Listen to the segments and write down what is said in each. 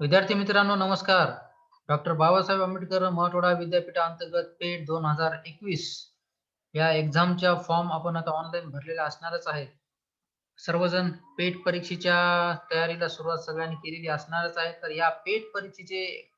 विद्यार्थी मित्रांनो नमस्कार. डॉक्टर बाबासाहेब आंबेडकर मराठवाडा विद्यापीठाअंतर्गत पेठ दोन हजार एकवीस या एक्झामच्या फॉर्म आपण आता ऑनलाईन भरलेला असणारच आहे. सर्वजण पेट परीक्षेच्या तयारीला सुरुवात सगळ्यांनी केलेली असणारच आहे. तर या पेट परीक्षेचे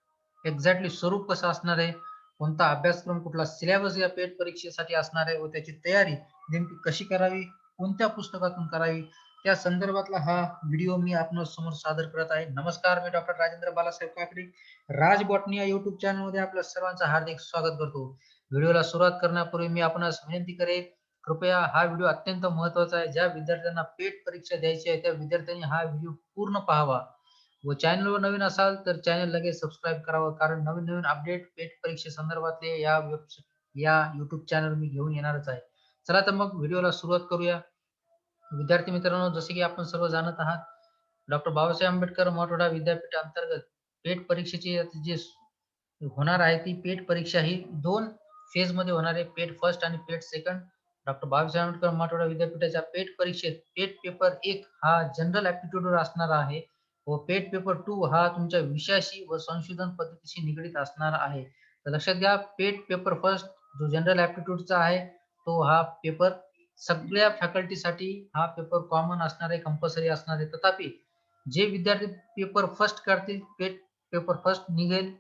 एक्झॅक्टली स्वरूप कसं असणार आहे? कोणता अभ्यासक्रम कुठला सिलेबस या पेट परीक्षेसाठी असणार आहे व त्याची तयारी नेमकी कशी करावी? कोणत्या पुस्तकातून करावी? त्या संदर्भातला हा व्हिडिओ मी आपण समोर सादर करत आहे. नमस्कार मी डॉक्टर राजेंद्र बालासाहेब काकडे. राज बॉटनी या युट्यूब चॅनलमध्ये आपल्या सर्वांचं हार्दिक स्वागत करतो. व्हिडिओला सुरुवात करण्यापूर्वी मी आपणास विनंती करेन कृपया हा व्हिडिओ अत्यंत महत्त्वाचा आहे. ज्या विद्यार्थ्यांना पेट परीक्षा द्यायची आहे त्या विद्यार्थ्यांनी हा व्हिडिओ पूर्ण पाहावा. व चॅनलवर नवीन असाल तर चॅनल लगेच सबस्क्राईब करावं. कारण नवीन नवीन अपडेट पेट परीक्षे संदर्भातले या वेब या युट्यूब चॅनल मी घेऊन येणारच आहे. चला तर मग व्हिडिओला सुरुवात करूया. विद्यार्थी मित्रांनो जसे की आपण सर्व जाणत आहात डॉक्टर बाबासाहेब आंबेडकर मराठवाडा विद्यापीठ अंतर्गत पेट परीक्षेची जे जी होणार आहे ती पेट परीक्षा ही दोन फेजमध्ये होणार आहे. पेट फर्स्ट आणि PET second doctor Babasaheb Ambedkar Marathwada विद्यापीठाच्या पेट परीक्षेत पेट पेपर एक हा जनरल ऍप्टिट्यूडवर असणार आहे व पेट पेपर टू हा तुमच्या विषयाशी व संशोधन पद्धतीशी निगडीत असणार आहे. तर लक्षात घ्या पेट पेपर फर्स्ट जो जनरल ऍप्टिट्यूडचा आहे तो हा पेपर सगळ्या फॅकल्टीसाठी हा पेपर कॉमन असणार आहे कंपल्सरी असणार. आहे तथापि जे विद्यार्थी पेपर फर्स्ट करतील पेट पेपर फर्स्ट निघेल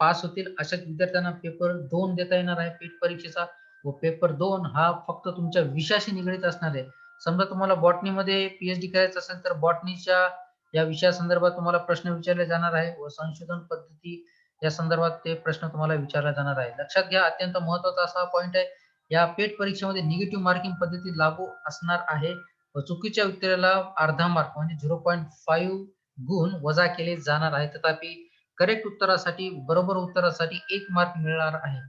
पास होतील अशा विद्यार्थ्यांना पेपर दोन देता येणार आहे. पेट परीक्षेचा व पेपर दोन हा फक्त तुमच्या विषयाशी निगडीत असणार आहे. समजा तुम्हाला बॉटनीमध्ये पीएचडी करायचं असेल तर बॉटनीच्या या विषयासंदर्भात तुम्हाला प्रश्न विचारले जाणार आहे व संशोधन पद्धती या संदर्भात ते प्रश्न तुम्हाला विचारले जाणार आहे. लक्षात घ्या अत्यंत महत्त्वाचा असा पॉईंट आहे. या पेट परीक्षेमध्ये निगेटिव्ह मार्किंग पद्धती लागू असणार आहे. व चुकीच्या उत्तराला अर्धा मार्क म्हणजे झिरो पॉईंट फाईव्ह गुण वजा केले जाणार आहे. तथापि करेक्ट उत्तरासाठी बरोबर उत्तरासाठी एक मार्क मिळणार आहे.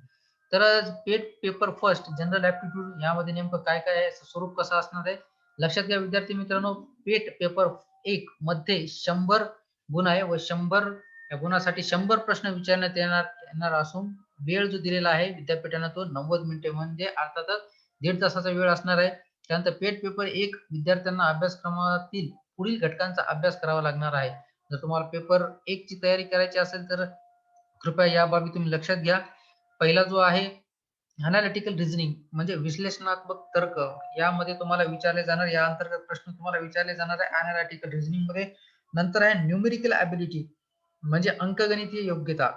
तर PET paper first general aptitude यामध्ये नेमकं काय काय आहे? स्वरूप कसं असणार आहे? लक्षात घ्या विद्यार्थी मित्रांनो पेट पेपर एक मध्ये शंभर गुण आहे व शंभर या गुणासाठी शंभर प्रश्न विचारण्यात येणार येणार असून वेळ जो दिलेला आहे विद्यापीठाने तो नव्वद मिनिटे म्हणजे अर्थातच दीड तासाचा वेळ असणार आहे. त्यानंतर पेट पेपर एक विद्यार्थ्यांना अभ्यासक्रमातील पुढील घटकांचा अभ्यास करावा लागणार आहे. जर तुम्हाला पेपर एक ची तयारी करायची असेल तर कृपया या बाबी तुम्ही लक्षात घ्या. पहिला जो आहे अनालिटिकल रिझनिंग म्हणजे विश्लेषणात्मक तर्क. यामध्ये तुम्हाला विचारले जाणार या अंतर्गत प्रश्न तुम्हाला विचारले जाणार आहे अनालिटिकल रिझनिंगमध्ये. नंतर आहे न्यूमेरिकल ॲबिलिटी म्हणजे अंकगणितीय योग्यता.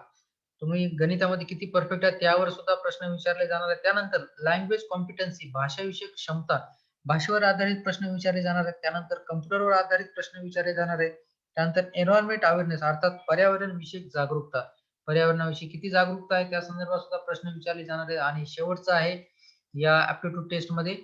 तुम्ही गणितामध्ये किती परफेक्ट आहात त्यावर सुद्धा प्रश्न विचारले जाणार आहेत. त्यानंतर लँग्वेज कॉम्पिटन्सी भाषाविषयक क्षमता भाषेवर आधारित प्रश्न विचारले जाणार आहेत. त्यानंतर कम्प्युटरवर आधारित प्रश्न विचारले जाणार आहेत. त्यानंतर एन्व्हायरमेंट अवेअरनेस अर्थात पर्यावरण विषयक जागरूकता. पर्यावरणाविषयी किती जागरूकता आहे त्या संदर्भात सुद्धा प्रश्न विचारले जाणार आहेत. आणि शेवटचा आहे या ऍप्टिट्यूड टेस्टमध्ये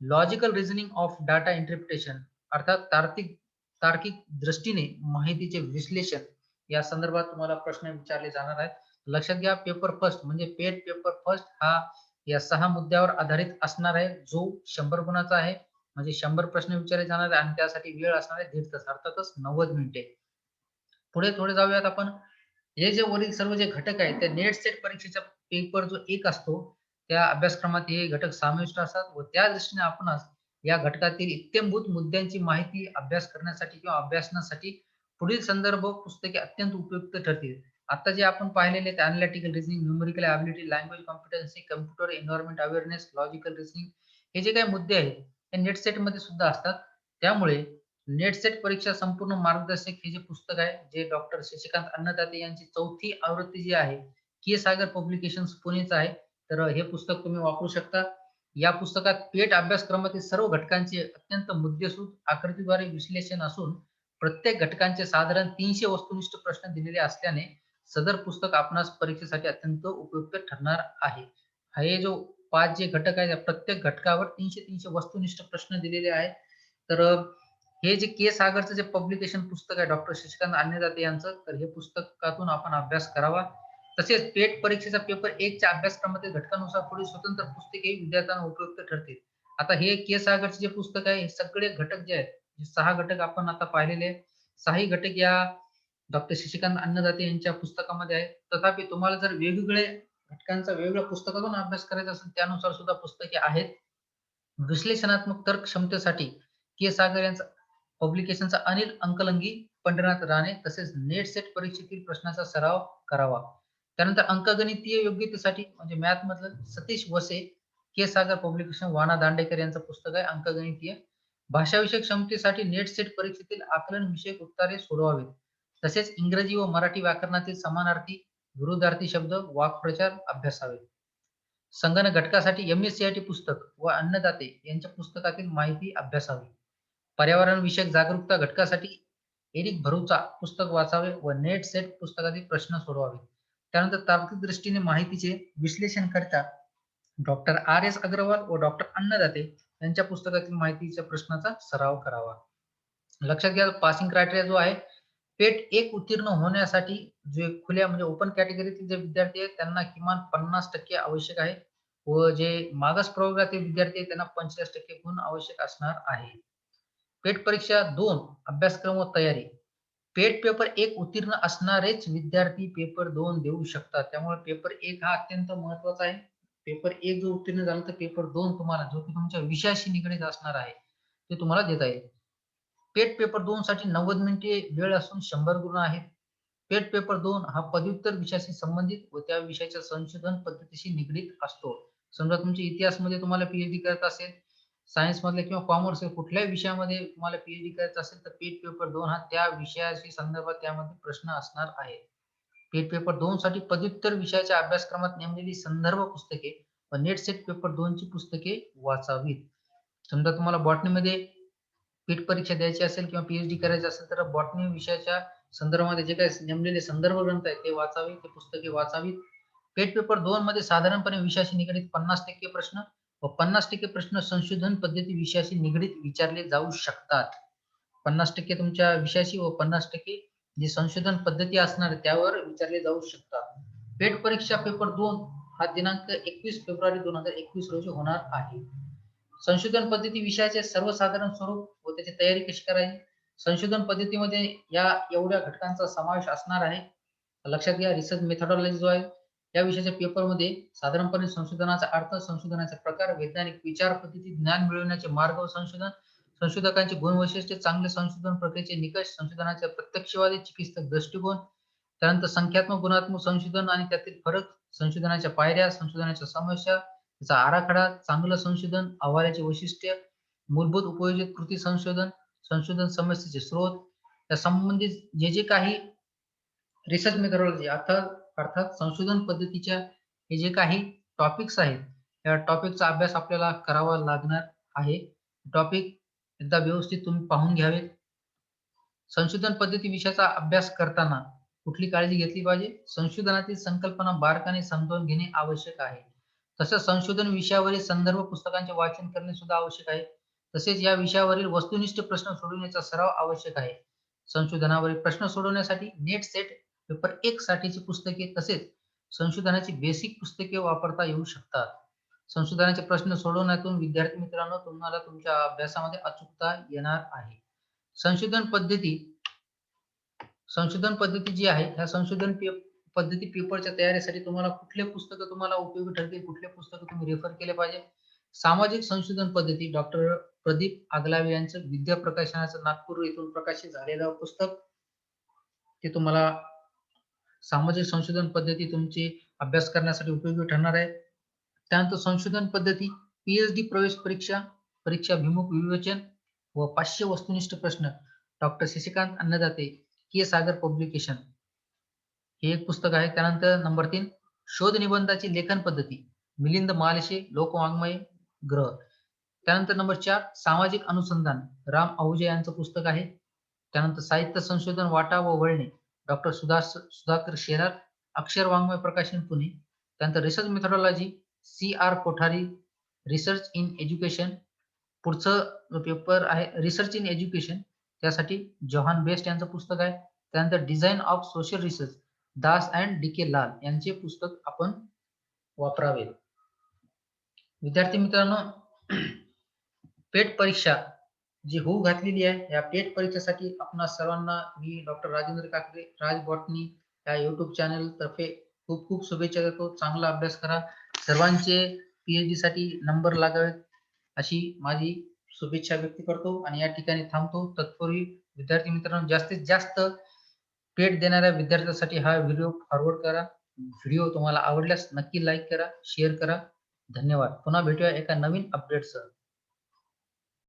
logical reasoning of data interpretation अर्थात तार्किक तार्किक दृष्टीने माहितीचे विश्लेषण या संदर्भात तुम्हाला प्रश्न विचारले जाणार आहेत. लक्षात घ्या पेपर फर्स्ट म्हणजे पेट पेपर फर्स्ट हा या सहा मुद्द्यावर आधारित असणार आहे जो शंभर गुणाचा आहे. म्हणजे शंभर प्रश्न विचारले जाणार आहे आणि त्यासाठी वेळ असणार आहे दीड तास अर्थातच नव्वद मिनिटे. पुढे थोडे जाऊयात आपण. हे जे वरील सर्व जे घटक आहेत त्या नेट सेट परीक्षेचा पेपर जो एक असतो त्या अभ्यासक्रमात हे घटक समाविष्ट असतात व त्या दृष्टीने आपण या घटकातील इत्यंभूत मुद्द्यांची माहिती अभ्यास करण्यासाठी किंवा अभ्यासनासाठी पुढील संदर्भ पुस्तके अत्यंत उपयुक्त ठरतील. आता जे आपण पाहिलेले ते analytical reasoning numerical ability language competency computer environment awareness logical reasoning हे जे काही मुद्दे आहेत हे नेट सेटमध्ये सुद्धा असतात. त्यामुळे नेट सेट परीक्षा संपूर्ण मार्गदर्शक हे जे पुस्तक आहे जे डॉक्टर शशिकांत अन्नदाते यांची चौथी आवृत्ती जी आहे के सागर पब्लिकेशन पुणेच आहे. तर हे पुस्तक तुम्ही वापरू शकता. या पुस्तकात पेट अभ्यासक्रमातील सर्व घटकांचे अत्यंत मुद्देसूद आकृतीद्वारे विश्लेषण असून प्रत्येक घटकांचे साधारण तीनशे वस्तुनिष्ठ प्रश्न दिलेले असल्याने सदर पुस्तक आपणास परीक्षेसाठी अत्यंत उपयुक्त ठरणार आहे. हे जो पाच जे घटक आहेत प्रत्येक घटकावर तीनशे तीनशे वस्तुनिष्ठ प्रश्न दिलेले आहेत. तर हे जे के सागरचं जे पब्लिकेशन पुस्तक आहे डॉक्टर शशिकांत अन्नदाते यांचं तर हे पुस्तकातून आपण अभ्यास करावा. तसेच पेट परीक्षेचा पेपर एकच्या अभ्यासक्रमातील घटकानुसार पुढील स्वतंत्र पुस्तके विद्यार्थ्यांना उपयुक्त ठरतील. आता हे के सागरचे जे पुस्तक आहे हे सगळे घटक जे आहेत सहा घटक आपण आता पाहिलेले सहाही घटक या डॉक्टर शशिकांत अन्नदाते यांच्या पुस्तकामध्ये आहे. तथापि तुम्हाला जर वेगवेगळे घटकांचा वेगवेगळ्या पुस्तकातून अभ्यास करायचा असेल त्यानुसार सुद्धा पुस्तके आहेत. विश्लेषणात्मक तर्क क्षमतेसाठी के सागर यांचा पब्लिकेशनचा अनिल अंकलंगी पंढरनाथ राणे तसेच नेट सेट परीक्षेतील प्रश्नाचा सराव करावा. त्यानंतर अंकगणितीय योग्यतेसाठी म्हणजे मॅथ मधलं सतीश वसे के सागर पब्लिकेशन वाणा दांडेकर यांचं पुस्तक आहे अंकगणितीय. भाषाविषयक क्षमतेसाठी नेट सेट परीक्षेतील आकलन विषयक उत्तरे सोडवावेत. तसेच इंग्रजी व मराठी व्याकरणातील समानार्थी विरुद्धार्थी शब्द वाक्प्रचार अभ्यासावे. संगणक घटकासाठी M S C I T पुस्तक व अन्नदाते यांच्या पुस्तकातील माहिती अभ्यासावी. पर्यावरण विषयक जागरूकता घटकासाठी एरिक भरूचा पुस्तक वाचावे व नेट सेट पुस्तकातील प्रश्न सोडवावे. त्यानंतर तार्किक दृष्टीने माहितीचे विश्लेषण करता डॉक्टर आर एस अग्रवाल व डॉक्टर अन्नदाते यांच्या पुस्तकातील माहितीच्या प्रश्नाचा सराव करावा. लक्षात घ्या पासिंग क्रायटेरिया जो आहे पेट एक उत्तीर्ण होण्यासाठी जे खुल्या म्हणजे ओपन कॅटेगरीतील जे विद्यार्थी आहेत त्यांना किमान पन्नास टक्के आवश्यक आहे व जे मागास प्रवर्गातील विद्यार्थी आहेत त्यांना पंचेचाळीस टक्के गुण आवश्यक असणार आहे. पेट परीक्षा दोन अभ्यासक्रम व तयारी. पेट पेपर एक उत्तीर्ण असणारेच विद्यार्थी पेपर दोन देऊ शकतात. त्यामुळे पेपर एक हा अत्यंत महत्त्वाचा आहे. पेपर एक जो उत्तीर्ण झाला तर पेपर दोन तुम्हाला जो की तुमच्या विषयाशी निगडीत असणार आहे ते तुम्हाला देता येईल. पेट पेपर दोन साठी नव्वद मिनिटे वेळ असून शंभर गुण आहेत. पेट पेपर दोन हा पदव्युत्तर विषयाशी संबंधित व त्या विषयाच्या संशोधन पद्धतीशी निगडीत असतो. समजा तुमच्या इतिहासमध्ये तुम्हाला पीएचडी करत असेल सायन्स मधल्या किंवा कॉमर्स कुठल्याही विषयामध्ये तुम्हाला पीएचडी करायचं असेल तर पेट पेपर दोन हा त्या विषयाशी संदर्भात त्यामध्ये प्रश्न असणार आहे. पेट पेपर दोन साठी पदव्युत्तर विषयाच्या अभ्यासक्रमात नेमलेली संदर्भ पुस्तके व नेट सेट पेपर दोन ची पुस्तके वाचावीत. समजा तुम्हाला बॉटनीमध्ये पीठ परीक्षा द्यायची असेल किंवा पीएचडी करायची असेल तर बॉटनी विषयाच्या संदर्भामध्ये जे काही नेमलेले संदर्भ ग्रंथ आहेत ते वाचावे ते पुस्तके वाचावीत. पेट पेपर दोन मध्ये साधारणपणे विषयाशी निगडीत पन्नास टक्के प्रश्न व पन्नास टक्के प्रश्न संशोधन पद्धती विषयाशी निगडीत विचारले जाऊ शकतात. पन्नास टक्के तुमच्या विषयाशी व पन्नास टक्के जे संशोधन पद्धती असणार त्यावर विचारले जाऊ शकतात. पेट परीक्षा पेपर दोन हा दिनांक एकवीस फेब्रुवारी दोन हजार एकवीस रोजी होणार आहे. संशोधन पद्धती विषयाचे सर्वसाधारण स्वरूप व त्याची तयारी कशी करायची? संशोधन पद्धतीमध्ये या एवढ्या घटकांचा समावेश असणार आहे. लक्षात घ्या रिसर्च मेथडॉलॉजी जो आहे या विषयाच्या पेपरमध्ये साधारणपणे संशोधनाचा अर्थ संशोधनाचा प्रकार वैज्ञानिक विचार पद्धती ज्ञान मिळवण्याचे मार्ग व संशोधन संशोधकांचे गुणवैशिष्ट्ये चांगले संशोधन प्रक्रियेचे निकष संशोधनाचे प्रत्यक्षवादी चिकित्सक दृष्टिकोन त्यानंतर संख्यात्मक गुणात्मक संशोधन आणि त्यातील फरक संशोधनाच्या पायऱ्या संशोधनाच्या समस्या त्याचा आराखडा चांगलं संशोधन अहवालाचे वैशिष्ट्य मूलभूत उपयोजित कृती संशोधन संशोधन समस्येचे स्रोत त्या संबंधित जे जे काही रिसर्च मेथडॉलॉजी अर्थात अर्थात संशोधन पद्धतीच्या हे जे काही टॉपिक्स आहेत या टॉपिकचा अभ्यास आपल्याला करावा लागणार आहे. टॉपिक एकदा व्यवस्थित तुम्ही पाहून घ्यावेत. संशोधन पद्धती विषयाचा अभ्यास करताना कुठली काळजी घेतली पाहिजे? संशोधनातील संकल्पना बारकाने समजावून घेणे आवश्यक आहे. तसेच संशोधन विषयावरील संदर्भ पुस्तकांचे वाचन करणे सुद्धा आवश्यक आहे. तसेच या विषयावरील वस्तुनिष्ठ प्रश्न सोडवण्याचा सराव आवश्यक आहे. संशोधनावरील प्रश्न सोडवण्यासाठी नेट सेट पेपर एक साठीची पुस्तके तसेच संशोधनाची बेसिक पुस्तके वापरता येऊ शकतात. संशोधनाचे प्रश्न सोडवण्यातून विद्यार्थी मित्रांनो तुम्हाला तुमच्या अभ्यासामध्ये अचूकता येणार आहे. संशोधन पद्धती संशोधन पद्धती जी आहे ह्या संशोधन पद्धती पेपरच्या तयारीसाठी तुम्हाला कुठले पुस्तकं तुम्हाला उपयोगी ठरतील कुठले पुस्तकं तुम्ही रेफर केले पाहिजे? सामाजिक संशोधन पद्धती डॉक्टर प्रदीप आगलावे यांचं विद्या प्रकाशनाचं नागपूर येथून प्रकाशित झालेलं पुस्तक ते तुम्हाला सामाजिक संशोधन पद्धती तुमची अभ्यास करण्यासाठी उपयोगी ठरणार आहे. त्यानंतर संशोधन पद्धती पीएचडी प्रवेश परीक्षा परीक्षाभिमुख विवेचन व पाचशे वस्तुनिष्ठ प्रश्न doctor Shashikant Annadate K Sagar publication. हे एक पुस्तक आहे त्यानंतर नंबर तीन शोध निबंधाची लेखन पद्धती मिलिंद मालशे लोकवाङ्मय ग्रह. त्यानंतर नंबर चार सामाजिक अनुसंधान राम आहुजे यांचं पुस्तक आहे. त्यानंतर साहित्य संशोधन वाटा व वळणे डॉक्टर सुधा सुधाकर शेरार अक्षर वाङ्मय प्रकाशन पुणे. त्यानंतर research methodology C R Kothari research in education पुढचं पेपर आहे रिसर्च इन एज्युकेशन त्यासाठी जॉहान बेस्ट यांचं पुस्तक आहे. त्यानंतर design of social research Das and D K Lal यांचे पुस्तक आपण वापरावे. विद्यार्थी मित्रांनो पेट परीक्षा जी होऊ घातलेली आहे या पेट परीक्षेसाठी आपण सर्वांना मी डॉक्टर राजेंद्र काकडे राज बॉटनी या युट्यूब चॅनल तर्फे खूप खूप शुभेच्छा देतो. चांगला अभ्यास करा. सर्वांचे पीएचडी साठी नंबर लागावेत अशी माझी शुभेच्छा व्यक्त करतो आणि या ठिकाणी थांबतो. तत्पूर्वी विद्यार्थी मित्रांनो जास्तीत जास्त पेट देणाऱ्या विद्यार्थ्यांसाठी हा व्हिडिओ फॉरवर्ड करा. व्हिडिओ तुम्हाला आवडल्यास नक्की लाईक करा शेअर करा. धन्यवाद. पुन्हा भेटूया एका नवीन अपडेटसह